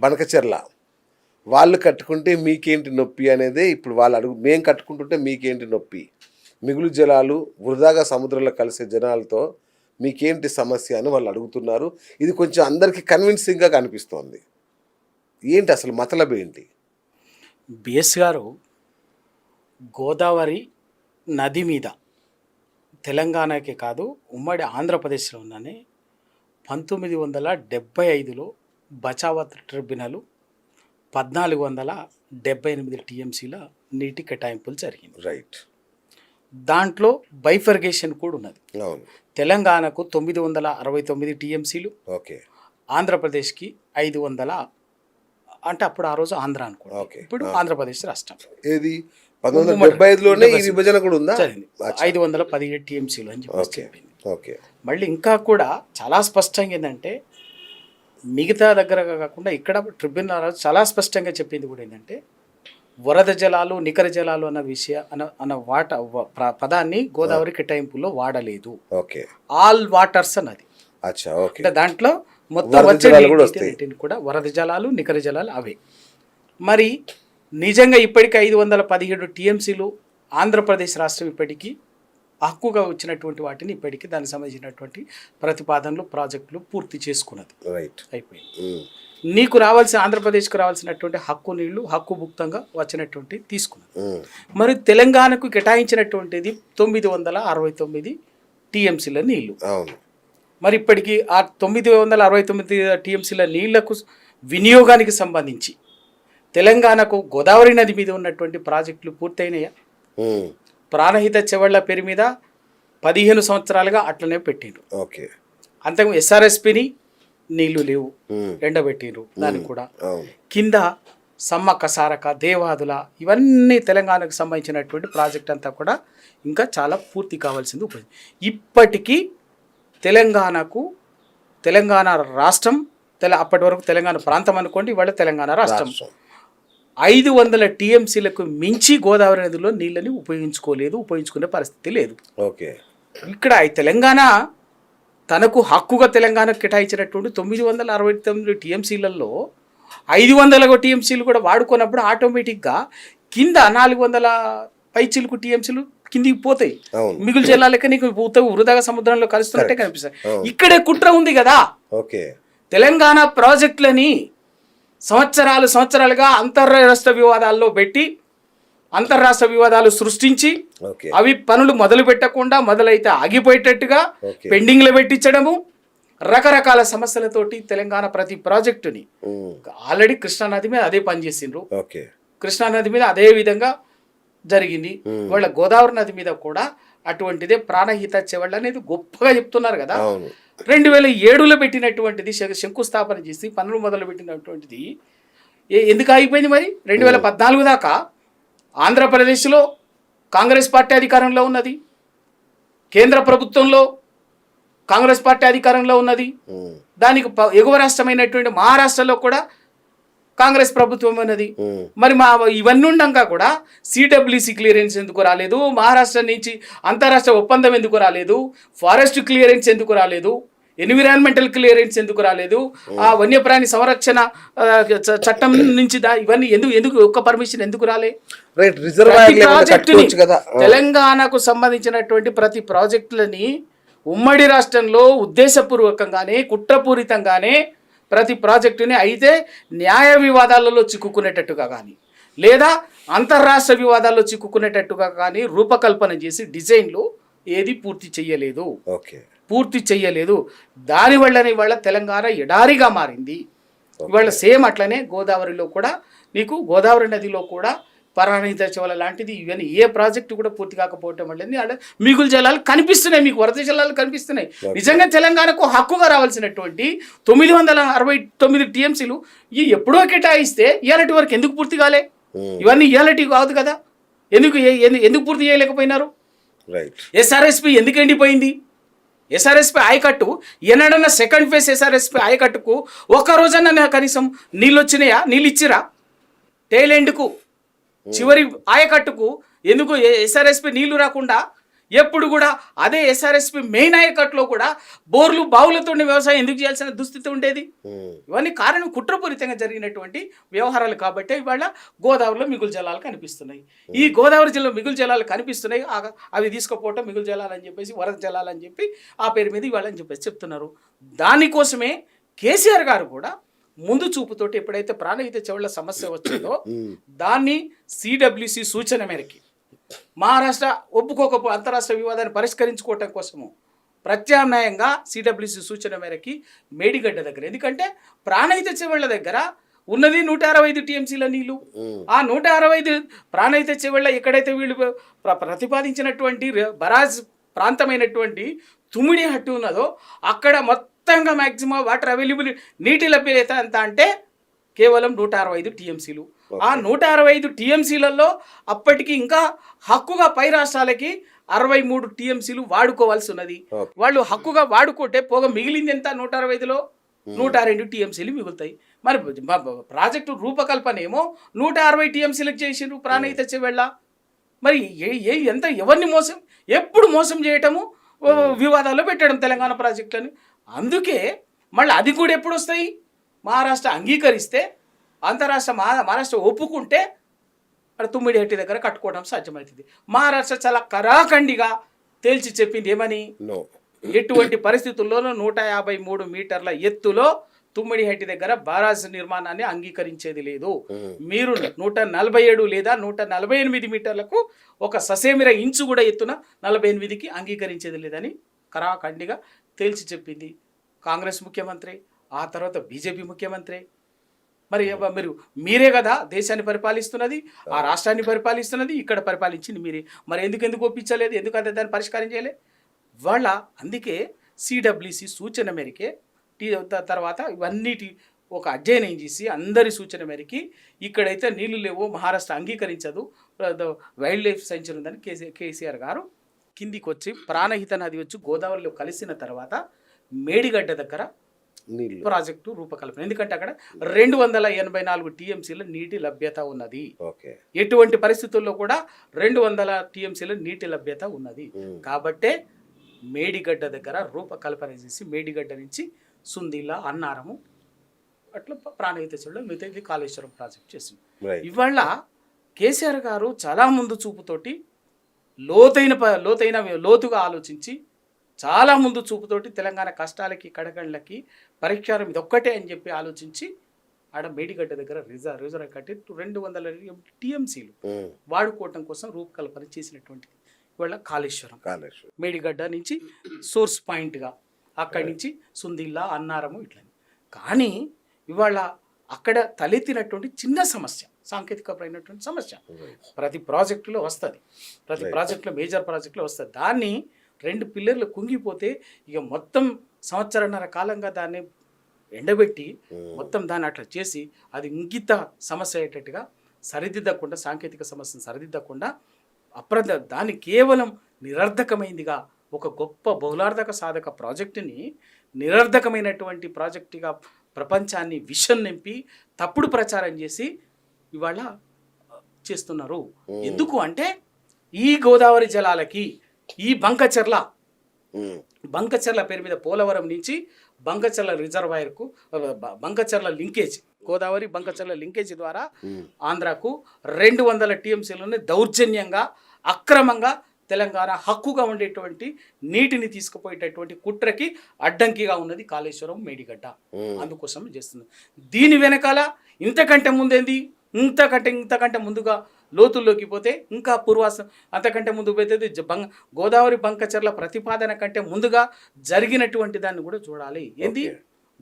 బనకచెర్ల. వాళ్ళు కట్టుకుంటే మీకేంటి నొప్పి అనేది? ఇప్పుడు వాళ్ళు అడుగు మేము కట్టుకుంటుంటే మీకేంటి నొప్పి? మిగులు జలాలు వృధాగా సముద్రంలో కలిసే జనాలతో మీకేంటి సమస్య అని వాళ్ళు అడుగుతున్నారు. ఇది కొంచెం అందరికీ కన్విన్సింగ్గా కనిపిస్తోంది. ఏంటి అసలు మతలబ్ ఏంటి? బిఎస్ గారు గోదావరి నది మీద తెలంగాణకే కాదు ఉమ్మడి ఆంధ్రప్రదేశ్లో ఉన్ననే పంతొమ్మిది వందల డెబ్బై ఐదులో బచావత్ ట్రిబ్యునల్ పద్నాలుగు వందల డెబ్బై ఎనిమిది టీఎంసీల నీటి కేటాయింపులు జరిగింది. రైట్ దాంట్లో బైఫర్గేషన్ కూడా ఉన్నది. తెలంగాణకు తొమ్మిది వందల అరవై తొమ్మిది టీఎంసీలు. ఓకే. ఆంధ్రప్రదేశ్కి ఐదు వందల అంటే అప్పుడు ఆ రోజు ఆంధ్ర అనుకో. ఇప్పుడు ఆంధ్రప్రదేశ్ రాష్ట్రం. ఏది? విభజన కూడా ఉందా? ఐదు వందల పదిహేడు టీఎంసీలు అని చెప్పి మళ్ళీ ఇంకా కూడా చాలా స్పష్టంగా ఏంటంటే మిగతా దగ్గర కాకుండా ఇక్కడ ట్రిబ్యునల్ చాలా స్పష్టంగా చెప్పింది కూడా ఏంటంటే వరద జలాలు నికర జలాలు అన్న విషయ అన్న అన్న వాట పదాన్ని గోదావరి కేటాయింపులో వాడలేదు. ఓకే. ఆల్ వాటర్స్ అన్నది. అంటే దాంట్లో మొత్తం వచ్చే కూడా వరద జలాలు నికర జలాలు అవే. మరి నిజంగా ఇప్పటికీ ఐదు వందల పదిహేడు టీఎంసీలు ఆంధ్రప్రదేశ్ రాష్ట్రం ఇప్పటికీ హక్కుగా వచ్చినటువంటి వాటిని ఇప్పటికీ దానికి సంబంధించినటువంటి ప్రతిపాదనలు ప్రాజెక్టులు పూర్తి చేసుకున్నది. రైట్ అయిపోయింది. ఉమ్, నీకు రావాల్సిన ఆంధ్రప్రదేశ్కు రావాల్సినటువంటి హక్కు నీళ్ళు హక్కు భుక్తంగా వచ్చినటువంటి తీసుకున్నది. ఉమ్, మరి తెలంగాణకు కేటాయించినటువంటిది తొమ్మిది వందల అరవై తొమ్మిది టీఎంసీల నీళ్ళు. మరి ఇప్పటికీ ఆ తొమ్మిది వందల అరవై తొమ్మిది టీఎంసీల నీళ్ళకు వినియోగానికి సంబంధించి తెలంగాణకు గోదావరి నది మీద ఉన్నటువంటి ప్రాజెక్టులు పూర్తయినాయా? ఉమ్, ప్రాణహిత చెవళ్ళ పేరు మీద పదిహేను సంవత్సరాలుగా అట్లనే పెట్టిండ్రు. ఓకే. అంతకు ఎస్ఆర్ఎస్పిని నీళ్ళు లేవు ఎండబెట్టిండ్రు దానికి కూడా. కింద సమ్మక్క సారక దేవాదుల ఇవన్నీ తెలంగాణకు సంబంధించినటువంటి ప్రాజెక్ట్ అంతా కూడా ఇంకా చాలా పూర్తి కావాల్సింది ఉపయోగం ఇప్పటికీ తెలంగాణకు తెలంగాణ రాష్ట్రం తెల అప్పటి వరకు తెలంగాణ ప్రాంతం అనుకోండి ఇవాళ తెలంగాణ రాష్ట్రం. ఐదు వందల టీఎంసీలకు మించి గోదావరి నదిలో నీళ్ళని ఉపయోగించుకోలేదు ఉపయోగించుకునే పరిస్థితి లేదు. ఓకే. ఇక్కడ తెలంగాణ తనకు హక్కుగా తెలంగాణకు కేటాయించినటువంటి తొమ్మిది వందల అరవై తొమ్మిది టీఎంసీలలో ఐదు వందల టీఎంసీలు కూడా వాడుకున్నప్పుడు ఆటోమేటిక్గా కింద నాలుగు వందల పైచీలకు టీఎంసీలు కిందికి పోతాయి. మిగులు జిల్లాలకి నీకు పూత వృధాగా సముద్రంలో కలుస్తున్నట్టే కనిపిస్తాయి. ఇక్కడే కుట్ర ఉంది కదా. ఓకే. తెలంగాణ ప్రాజెక్టులని సంవత్సరాలు సంవత్సరాలుగా అంతర్రాష్ట్ర వివాదాల్లో పెట్టి అంతర్రాష్ట్ర వివాదాలు సృష్టించి అవి పనులు మొదలు పెట్టకుండా మొదలైతే ఆగిపోయేటట్టుగా పెండింగ్లో పెట్టించడము రకరకాల సమస్యలతోటి తెలంగాణ ప్రతి ప్రాజెక్టుని ఆల్రెడీ కృష్ణానది మీద అదే పనిచేసిండ్రు కృష్ణానది మీద అదే విధంగా జరిగింది. వాళ్ళ గోదావరి నది మీద కూడా అటువంటిదే ప్రాణహిత చెవళ్ళ అనేది గొప్పగా చెప్తున్నారు కదా. రెండు వేల ఏడులో పెట్టినటువంటిది శంకుస్థాపన చేసి పనులు మొదలు పెట్టినటువంటిది ఎందుకు ఆగిపోయింది మరి? రెండు వేల పద్నాలుగు దాకా ఆంధ్రప్రదేశ్లో కాంగ్రెస్ పార్టీ అధికారంలో ఉన్నది. కేంద్ర ప్రభుత్వంలో కాంగ్రెస్ పార్టీ అధికారంలో ఉన్నది. దానికి ఎగువ రాష్ట్రమైనటువంటి మహారాష్ట్రలో కూడా కాంగ్రెస్ ప్రభుత్వం ఉన్నది ఉమ్, మరి మా ఇవన్నీ ఉండగా కూడా సిడబ్ల్యూసి క్లియరెన్స్ ఎందుకు రాలేదు? మహారాష్ట్ర నుంచి అంతరాష్ట్ర ఒప్పందం ఎందుకు రాలేదు? ఫారెస్ట్ క్లియరెన్స్ ఎందుకు రాలేదు? ఎన్విరాన్మెంటల్ క్లియరెన్స్ ఎందుకు రాలేదు? ఆ వన్యప్రాణి సంరక్షణ చట్టం నుంచి దా ఇవన్నీ ఎందుకు ఎందుకు ఒక్క పర్మిషన్ ఎందుకు రాలే? ప్రాజెక్టుని తెలంగాణకు సంబంధించినటువంటి ప్రతి ప్రాజెక్టులని ఉమ్మడి రాష్ట్రంలో ఉద్దేశపూర్వకంగానే కుట్రపూరితంగానే ప్రతి ప్రాజెక్టుని అయితే న్యాయ వివాదాలలో చిక్కుకునేటట్టుగా కానీ లేదా అంతర్రాష్ట్ర వివాదాల్లో చిక్కుకునేటట్టుగా కానీ రూపకల్పన చేసి డిజైన్లు ఏది పూర్తి చేయలేదు ఓకే. పూర్తి చెయ్యలేదు. దానివల్లనే ఇవాళ తెలంగాణ ఎడారిగా మారింది. ఇవాళ సేమ్ అట్లనే గోదావరిలో కూడా నీకు గోదావరి నదిలో కూడా పరాణిత చవల లాంటిది. ఇవన్నీ ఏ ప్రాజెక్టు కూడా పూర్తి కాకపోవటం వల్ల ఆడ మిగులు జలాలు కనిపిస్తున్నాయి మీకు వరద జలాలు కనిపిస్తున్నాయి. నిజంగా తెలంగాణకు హక్కుగా రావాల్సినటువంటి తొమ్మిది వందల అరవై తొమ్మిది టీఎంసీలు ఈ ఎప్పుడో కేటాయిస్తే ఇయాలటి వరకు ఎందుకు పూర్తి కాలే? ఉమ్, ఇవన్నీ ఇయాలటి కాదు కదా. ఎందుకు ఎందుకు పూర్తి చేయలేకపోయినారు? ఎస్ఆర్ఎస్పి ఎందుకు ఎండిపోయింది? ఎస్ఆర్ఎస్పి ఆయకట్టు ఎన్నడన్నా సెకండ్ ఫేజ్ ఎస్ఆర్ఎస్పి ఆయకట్టుకు ఒక్క రోజన్నా కనీసం నీళ్ళు వచ్చినాయా? నీళ్ళు ఇచ్చిరా? టైల్ ఎండ్కు చివరి ఆయకట్టుకు ఎందుకు ఎస్ఆర్ఎస్పి నీళ్ళు రాకుండా ఎప్పుడు కూడా అదే ఎస్ఆర్ఎస్పి మెయిన్ ఆయకట్లో కూడా బోర్లు బావులతో వ్యవసాయం ఎందుకు చేయాల్సిన దుస్థితి ఉండేది? ఇవన్నీ కారణం కుట్రపూరితంగా జరిగినటువంటి వ్యవహారాలు కాబట్టి ఇవాళ గోదావరిలో మిగులు జలాలు కనిపిస్తున్నాయి. ఈ గోదావరి జిల్లా మిగులు జలాలు కనిపిస్తున్నాయి. అవి తీసుకుపోవటం మిగులు జలాలు అని చెప్పేసి వరద జలాలు అని చెప్పి ఆ పేరు మీద ఇవాళ అని చెప్పేసి చెప్తున్నారు. దానికోసమే కేసీఆర్ గారు కూడా ముందు చూపుతోటి ఎప్పుడైతే ప్రాణహిత చెవుల సమస్య వచ్చిందో దాన్ని సిడబ్ల్యూసి సూచన మేరకి మహారాష్ట్ర ఒప్పుకోకపో అంతరాష్ట్ర వివాదాన్ని పరిష్కరించుకోవటం కోసము ప్రత్యామ్నాయంగా సిడబ్ల్యూసి సూచన మేరకి మేడిగడ్డ దగ్గర. ఎందుకంటే ప్రాణహిత చెవుళ్ళ దగ్గర ఉన్నది నూట అరవై ఐదు టీఎంసీల నీళ్ళు. ఆ నూట అరవై ఐదు ప్రాణహిత చెవుళ్ళ ఎక్కడైతే వీళ్ళు ప్ర- ప్రతిపాదించినటువంటి బరాజ్ ప్రాంతమైనటువంటి తుమిడి హట్టు ఉన్నదో అక్కడ మొత్తంగా మ్యాక్సిమం వాటర్ అవైలబుల్ నీటి లభ్యత ఎంత అంటే కేవలం నూట అరవై ఐదు టీఎంసీలు. ఆ నూట అరవై ఐదు టీఎంసీలలో అప్పటికి ఇంకా హక్కుగా పై రాష్ట్రాలకి అరవై మూడు టీఎంసీలు వాడుకోవాల్సి ఉన్నది. వాళ్ళు హక్కుగా వాడుకుంటే పోగా మిగిలింది ఎంత నూట అరవై ఐదులో? నూట రెండు టీఎంసీలు మిగులుతాయి. మరి ప్రాజెక్టు రూపకల్పన ఏమో నూట అరవై టీఎంసీలకు చేసిండ్రు ప్రాణహిత చెవెళ్ళ మరి ఏ ఎంత ఎవరిని మోసం? ఎప్పుడు మోసం చేయటము వివాదాల్లో పెట్టడం తెలంగాణ ప్రాజెక్టులని. అందుకే మళ్ళీ అది కూడా ఎప్పుడు వస్తాయి? మహారాష్ట్ర అంగీకరిస్తే అంతరాష్ట్ర మహా మహారాష్ట్ర ఒప్పుకుంటే అక్కడ తుమ్మిడి హట్టి దగ్గర కట్టుకోవడం సాధ్యమవుతుంది. మహారాష్ట్ర చాలా కరాఖండిగా తేల్చి చెప్పింది ఏమని? ఎటువంటి పరిస్థితుల్లోనూ నూట యాభై మూడు మీటర్ల ఎత్తులో తుమ్మిడిహట్టి దగ్గర బారాజ్ నిర్మాణాన్ని అంగీకరించేది లేదు. మీరు నూట నలభై ఏడు లేదా నూట నలభై ఎనిమిది మీటర్లకు ఒక ససేమిర ఇంచు కూడా ఎత్తున నలభై ఎనిమిదికి అంగీకరించేది లేదని కరాఖండిగా తేల్చి చెప్పింది. కాంగ్రెస్ ముఖ్యమంత్రి ఆ తర్వాత బీజేపీ ముఖ్యమంత్రి. మరి మీరు మీరే కదా దేశాన్ని పరిపాలిస్తున్నది ఆ రాష్ట్రాన్ని పరిపాలిస్తున్నది ఇక్కడ పరిపాలించింది మీరే. మరి ఎందుకు ఎందుకు ఒప్పించలేదు ఎందుకు అంత దాన్ని పరిష్కారం చేయలే? వాళ్ళ అందుకే సిడబ్ల్యూసి సూచన మేరకే టీ- తర్వాత ఇవన్నిటి ఒక అధ్యయనం చేసి అందరి సూచన మేరకి ఇక్కడైతే నీళ్ళు లేవో మహారాష్ట్ర అంగీకరించదు. వైల్డ్ లైఫ్ సెంచరీ ఉందని కేసీ కేసీఆర్ గారు కిందికి వచ్చి ప్రాణహిత నది వచ్చి గోదావరిలో కలిసిన తర్వాత మేడిగడ్డ దగ్గర ప్రాజెక్టు రూపకల్పన. ఎందుకంటే అక్కడ రెండు వందల ఎనభై నాలుగు టీఎంసీల నీటి లభ్యత ఉన్నది. ఓకే. ఎటువంటి పరిస్థితుల్లో కూడా రెండు వందల టీఎంసీల నీటి లభ్యత ఉన్నది. కాబట్టే మేడిగడ్డ దగ్గర రూపకల్పన చేసి మేడిగడ్డ నుంచి సుందిల్ల అన్నారము అట్లా ప్రాణహిత చెడు మిగతా ఇది కాళేశ్వరం ప్రాజెక్ట్ చేసింది. ఇవాళ కేసీఆర్ గారు చాలా ముందు చూపుతోటి లోతైన ప- లోతైన లోతుగా ఆలోచించి చాలా ముందు చూపుతోటి తెలంగాణ కష్టాలకి కడగళ్ళకి పరిష్కారం ఇది ఒక్కటే అని చెప్పి ఆలోచించి ఆడ మేడిగడ్డ దగ్గర రిజర్వ్ రిజర్వ్ కట్టి రెండు వందల టీఎంసీలు వాడుకోవటం కోసం రూపకల్పన చేసినటువంటిది. ఇవాళ కాళేశ్వరం. కాళేశ్వరం. మేడిగడ్డ నుంచి సోర్స్ పాయింట్గా అక్కడి నుంచి సుందిల్లా అన్నారము ఇట్లా కానీ ఇవాళ అక్కడ తలెత్తినటువంటి చిన్న సమస్య. సాంకేతికపరమైనటువంటి సమస్య. ప్రతి ప్రాజెక్టులో వస్తుంది. ప్రతి. ప్రాజెక్టులో మేజర్ ప్రాజెక్టులో వస్తుంది. దాన్ని రెండు పిల్లర్లు కుంగిపోతే ఇక మొత్తం సంవత్సరన్నర కాలంగా దాన్ని ఎండబెట్టి ఉమ్, మొత్తం దాన్ని అట్లా చేసి అది ఇంగిత సమస్య అయ్యేటట్టుగా సరిదిద్దకుండా సాంకేతిక సమస్యను సరిదిద్దకుండా అప్రద దాన్ని కేవలం నిరర్ధకమైందిగా ఒక గొప్ప బహుళార్థక సాధక ప్రాజెక్టుని నిరర్ధకమైనటువంటి ప్రాజెక్టుగా ప్రపంచాన్ని విషన్ నింపి తప్పుడు ప్రచారం చేసి ఇవాళ చేస్తున్నారు. ఎందుకు అంటే ఈ గోదావరి జలాలకి ఈ బంకచెర్ల బంకచర్ల పేరు మీద పోలవరం నుంచి బంకచర్ల రిజర్వాయర్కు బంకచర్ల లింకేజ్ గోదావరి బంకచర్ల లింకేజ్ ద్వారా ఆంధ్రాకు రెండు వందల టీఎంసీలని దౌర్జన్యంగా అక్రమంగా తెలంగాణ హక్కుగా ఉండేటువంటి నీటిని తీసుకుపోయేటటువంటి కుట్రకి అడ్డంకిగా ఉన్నది కాళేశ్వరం మేడిగడ్డ. అందుకోసం చేస్తుంది దీని వెనకాల ఇంతకంటే ముందేంది? ఇంతకంటే ఇంతకంటే ముందుగా లోతుల్లోకి పోతే ఇంకా పూర్వాస అంతకంటే ముందు పోతే బంగ గోదావరి బంకచర్ల ప్రతిపాదన కంటే ముందుగా జరిగినటువంటి దాన్ని కూడా చూడాలి. ఏంది.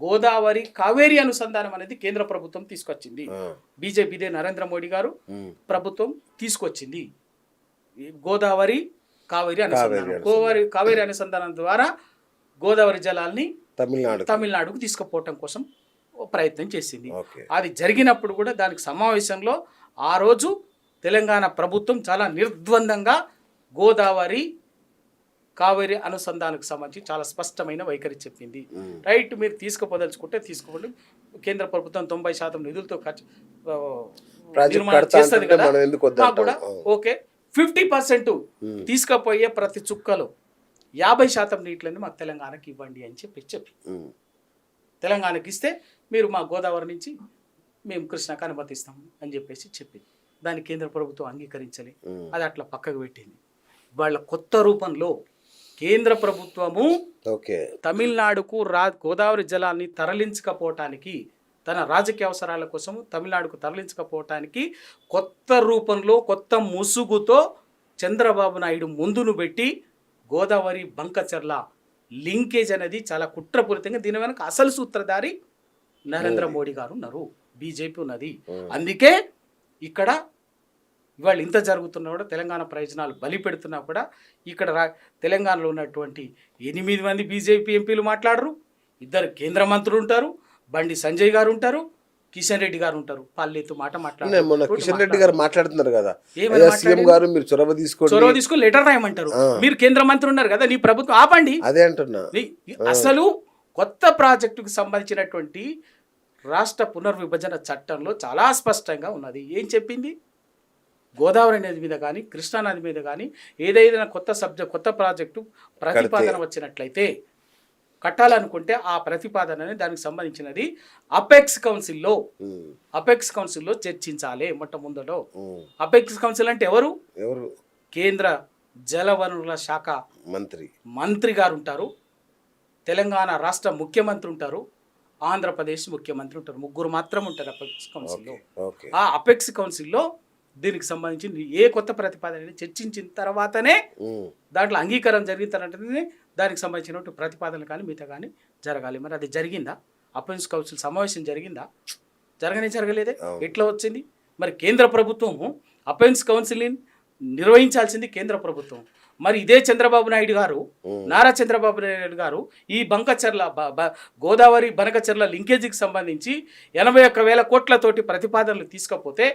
గోదావరి కావేరి అనుసంధానం అనేది కేంద్ర ప్రభుత్వం తీసుకొచ్చింది. బీజేపీదే నరేంద్ర మోడీ గారు ప్రభుత్వం తీసుకొచ్చింది. గోదావరి కావేరి అనుసంధానం. గోదావరి కావేరి అనుసంధానం ద్వారా గోదావరి జలాల్ని తమిళనాడు తమిళనాడుకు తీసుకుపోవటం కోసం ప్రయత్నం చేసింది. అది జరిగినప్పుడు కూడా దానికి సమావేశంలో ఆ రోజు తెలంగాణ ప్రభుత్వం చాలా నిర్ద్వందంగా గోదావరి కావేరి అనుసంధానకు సంబంధించి చాలా స్పష్టమైన వైఖరి చెప్పింది. రైట్ మీరు తీసుకుపోదలుచుకుంటే తీసుకోండి. కేంద్ర ప్రభుత్వం తొంభై శాతం నిధులతో ఖర్చు చేస్తుంది కదా కూడా ఓకే. ఫిఫ్టీ పర్సెంట్ తీసుకుపోయే ప్రతి చుక్కలో యాభై శాతం నీటిని మాకు తెలంగాణకి ఇవ్వండి అని చెప్పి చెప్పి. తెలంగాణకి ఇస్తే మీరు మా గోదావరి నుంచి మేము కృష్ణకు అనుమతిస్తాం అని చెప్పేసి చెప్పింది. దాన్ని కేంద్ర ప్రభుత్వం అంగీకరించలే. అది అట్లా పక్కకు పెట్టింది. వాళ్ళ కొత్త రూపంలో కేంద్ర ప్రభుత్వము ఓకే. తమిళనాడుకు రా గోదావరి జలాన్ని తరలించకపోవటానికి తన రాజకీయ అవసరాల కోసం తమిళనాడుకు తరలించకపోవటానికి కొత్త రూపంలో కొత్త ముసుగుతో చంద్రబాబు నాయుడు ముందును పెట్టి గోదావరి బంకచర్ల లింకేజ్ అనేది చాలా కుట్రపూరితంగా దీని వెనక అసలు సూత్రధారి నరేంద్ర మోడీ గారు ఉన్నారు. బీజేపీ ఉన్నది. అందుకే ఇక్కడ ఇవాళ ఇంత జరుగుతున్నా కూడా తెలంగాణ ప్రయోజనాలు బలి పెడుతున్నా కూడా ఇక్కడ రా తెలంగాణలో ఉన్నటువంటి ఎనిమిది మంది బీజేపీ ఎంపీలు మాట్లాడరు. ఇద్దరు కేంద్ర మంత్రులు ఉంటారు. బండి సంజయ్ గారు ఉంటారు. కిషన్ రెడ్డి గారు ఉంటారు. పల్లెత్తు మాట మొన్న మాట్లాడారు కిషన్ రెడ్డి గారు మాట్లాడుతున్నారు కదా. సీఎం? గారు మీరు చొరవ తీసుకోండి. చొరవ తీసుకుని లెటర్ రాయమంటారు. మీరు కేంద్ర మంత్రి ఉన్నారు కదా నీ ప్రభుత్వం ఆపండి. అదే అంటున్నా. అసలు కొత్త ప్రాజెక్టుకు సంబంధించినటువంటి రాష్ట్ర పునర్విభజన చట్టంలో చాలా స్పష్టంగా ఉన్నది. ఏం చెప్పింది? గోదావరి నది మీద కానీ కృష్ణా నది మీద కానీ ఏదైనా కొత్త సబ్జెక్ట్ కొత్త ప్రాజెక్టు ప్రతిపాదన వచ్చినట్లయితే కట్టాలనుకుంటే ఆ ప్రతిపాదనని దానికి సంబంధించినది అపెక్స్ కౌన్సిల్లో. అపెక్స్ కౌన్సిల్లో చర్చించాలి మొట్టమొదటలో. ఉమ్. అపెక్స్ కౌన్సిల్ అంటే ఎవరు? ఎవరు? కేంద్ర జలవనరుల శాఖ మంత్రి. మంత్రి గారు ఉంటారు. తెలంగాణ రాష్ట్ర ముఖ్యమంత్రి ఉంటారు ఆంధ్రప్రదేశ్ ముఖ్యమంత్రి ఉంటారు ముగ్గురు మాత్రం ఉంటారు అపెక్స్ కౌన్సిల్లో. ఆ అపెక్స్ కౌన్సిల్లో దీనికి సంబంధించి ఏ కొత్త ప్రతిపాదన చర్చించిన తర్వాతనే. దాంట్లో అంగీకారం జరిగిన తర్వాతనే దానికి సంబంధించినటువంటి ప్రతిపాదనలు కానీ మిగతా కానీ జరగాలి. మరి అది జరిగిందా? అపెక్స్ కౌన్సిల్ సమావేశం జరిగిందా? జరగనే జరగలేదే. ఎట్లా వచ్చింది? మరి కేంద్ర ప్రభుత్వము అపెక్స్ కౌన్సిల్ని నిర్వహించాల్సింది కేంద్ర ప్రభుత్వం. మరి ఇదే చంద్రబాబు నాయుడు గారు. నారా చంద్రబాబు నాయుడు గారు ఈ బంకచర్ల గోదావరి బనకచర్ల లింకేజీకి సంబంధించి ఎనభై ఒక్క వేల కోట్లతోటి ప్రతిపాదనలు తీసుకపోతే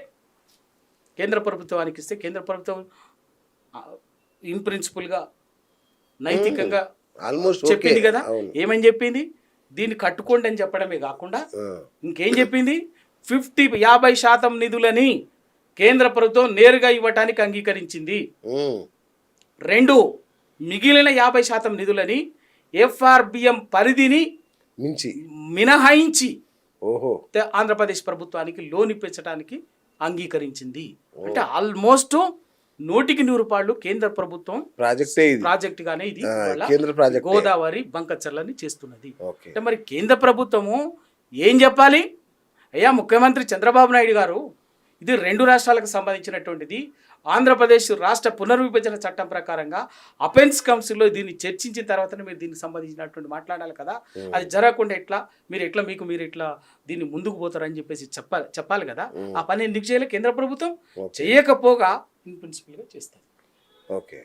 కేంద్ర ప్రభుత్వానికి ఇస్తే కేంద్ర ప్రభుత్వం ఇన్ ప్రిన్సిపల్గా నైతికంగా ఆల్మోస్ట్ చెప్పింది కదా. ఏమని చెప్పింది? దీన్ని కట్టుకోండి అని చెప్పడమే కాకుండా. ఇంకేం చెప్పింది? ఫిఫ్టీ యాభై శాతం నిధులని కేంద్ర ప్రభుత్వం నేరుగా ఇవ్వటానికి అంగీకరించింది. రెండు మిగిలిన యాభై శాతం నిధులని ఎఫ్ఆర్బిఎం పరిధిని మించి. మినహాయించి ఓహో. ఆంధ్రప్రదేశ్ ప్రభుత్వానికి లోన్ ఇప్పించడానికి అంగీకరించింది. అంటే ఆల్మోస్ట్ నూటికి నూరు పాళ్ళు కేంద్ర ప్రభుత్వం ప్రాజెక్టే ఇది. ప్రాజెక్ట్ గానే ఇది కేంద్ర ప్రాజెక్టే. గోదావరి బంకచర్లని చేస్తున్నది. అంటే మరి కేంద్ర ప్రభుత్వము ఏం చెప్పాలి? అయ్యా ముఖ్యమంత్రి చంద్రబాబు నాయుడు గారు ఇది రెండు రాష్ట్రాలకు సంబంధించినటువంటిది. ఆంధ్రప్రదేశ్ రాష్ట్ర పునర్విభజన చట్టం ప్రకారంగా అపెన్స్ కౌన్సిల్లో దీన్ని చర్చించిన తర్వాతనే మీరు దీనికి సంబంధించినటువంటి మాట్లాడాలి కదా. అది జరగకుండా ఎట్లా? మీరు ఎట్లా మీకు మీరు ఎట్లా దీన్ని ముందుకు పోతారని చెప్పేసి చెప్పాలి చెప్పాలి కదా. ఆ పని ఎందుకు చేయలే? కేంద్ర ప్రభుత్వం. చేయకపోగా ఇన్ ప్రిన్సిపల్గా చేస్తారు. ఓకే.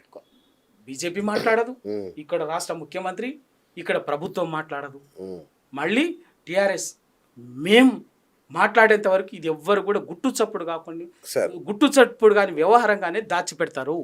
బీజేపీ మాట్లాడదు. ఇక్కడ రాష్ట్ర ముఖ్యమంత్రి ఇక్కడ ప్రభుత్వం మాట్లాడదు. మళ్ళీ టిఆర్ఎస్ మేం మాట్లాడేంత వరకు ఇది ఎవ్వరు కూడా గుట్టు చప్పుడు కాకుండా గుట్టు చప్పుడు కానీ వ్యవహారంగానే దాచిపెడతారు.